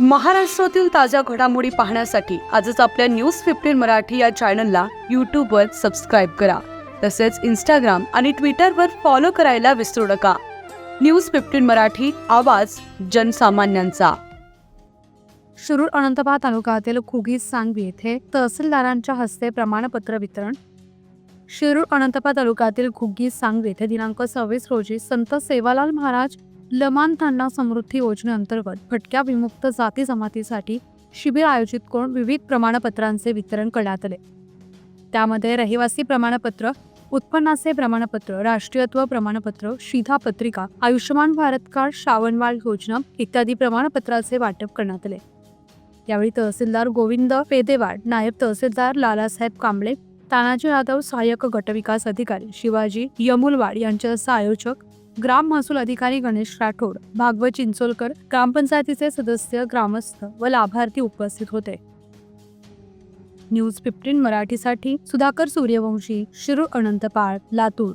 महाराष्ट्रातील ताज्या घडामोडी पाहण्यासाठी आजच आपल्या न्यूज फिफ्टीन मराठी या चॅनलला यूट्यूबवर सबस्क्राईब करा. तसेच इंस्टाग्राम आणि ट्विटरवर फॉलो करायला विसरू नका. न्यूज फिफ्टीन मराठी आवाज जनसामान्यांचा. शिरूर अनंतपाळ तालुक्यातील खुगी सांगवी येथे तहसीलदारांच्या हस्ते प्रमाणपत्र वितरण. शिरूर अनंतपाळ तालुक्यातील खुगी सांगवी येथे दिनांक सव्वीस रोजी संत सेवालाल महाराज लमानथांना समृद्धी योजनेअंतर्गत भटक्या विमुक्त जाती जमातीसाठी शिबिर आयोजित करून विविध प्रमाणपत्रांचे वितरण करण्यात आले. त्यामध्ये रहिवासी प्रमाणपत्र उत्पन्नाचे प्रमाणपत्र राष्ट्रीयत्व प्रमाणपत्र शिधा पत्रिका आयुष्यमान भारत कार्ड श्रावणवाळ योजना इत्यादी प्रमाणपत्राचे वाटप करण्यात आले. यावेळी तहसीलदार गोविंद पेदेवाड नायब तहसीलदार लालासाहेब कांबळे तानाजी यादव सहाय्यक गटविकास अधिकारी शिवाजी यमुलवाड यांच्यासह आयोजक ग्राम महसूल अधिकारी गणेश राठोड भागवत चिंचोलकर ग्रामपंचायतीचे सदस्य ग्रामस्थ व लाभार्थी उपस्थित होते. न्यूज फिफ्टीन मराठीसाठी सुधाकर सूर्यवंशी शिरूर अनंतपाळ लातूर.